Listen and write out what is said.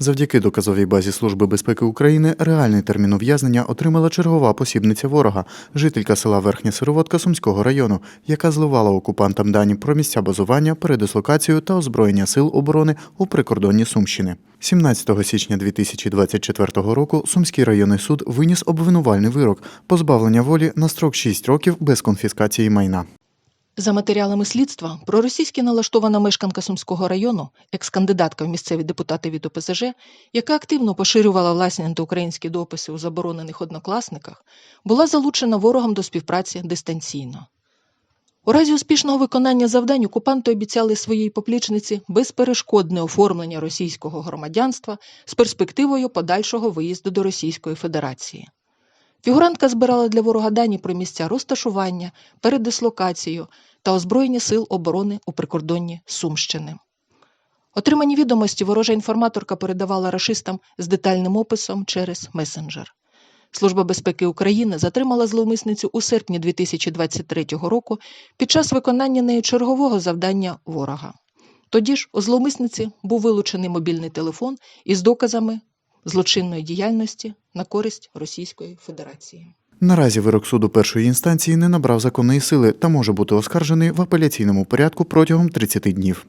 Завдяки доказовій базі Служби безпеки України реальний термін ув'язнення отримала чергова посібниця ворога, жителька села Верхня Сироватка Сумського району, яка зливала окупантам дані про місця базування, передислокацію та озброєння сил оборони у прикордонні Сумщини. 17 січня 2024 року Сумський районний суд виніс обвинувальний вирок позбавлення волі на строк 6 років без конфіскації майна. За матеріалами слідства, проросійськи налаштована мешканка Сумського району, екс-кандидатка в місцеві депутати від ОПЗЖ, яка активно поширювала власні антиукраїнські дописи у заборонених однокласниках, була залучена ворогом до співпраці дистанційно. У разі успішного виконання завдань окупанти обіцяли своїй поплічниці безперешкодне оформлення російського громадянства з перспективою подальшого виїзду до Російської Федерації. Фігурантка збирала для ворога дані про місця розташування, передислокацію та озброєння сил оборони у прикордонні Сумщини. Отримані відомості ворожа інформаторка передавала рашистам з детальним описом через месенджер. Служба безпеки України затримала зловмисницю у серпні 2023 року під час виконання нею чергового завдання ворога. Тоді ж у зловмисниці був вилучений мобільний телефон із доказами злочинної діяльності на користь Російської Федерації. Наразі вирок суду першої інстанції не набрав законної сили та може бути оскаржений в апеляційному порядку протягом 30 днів.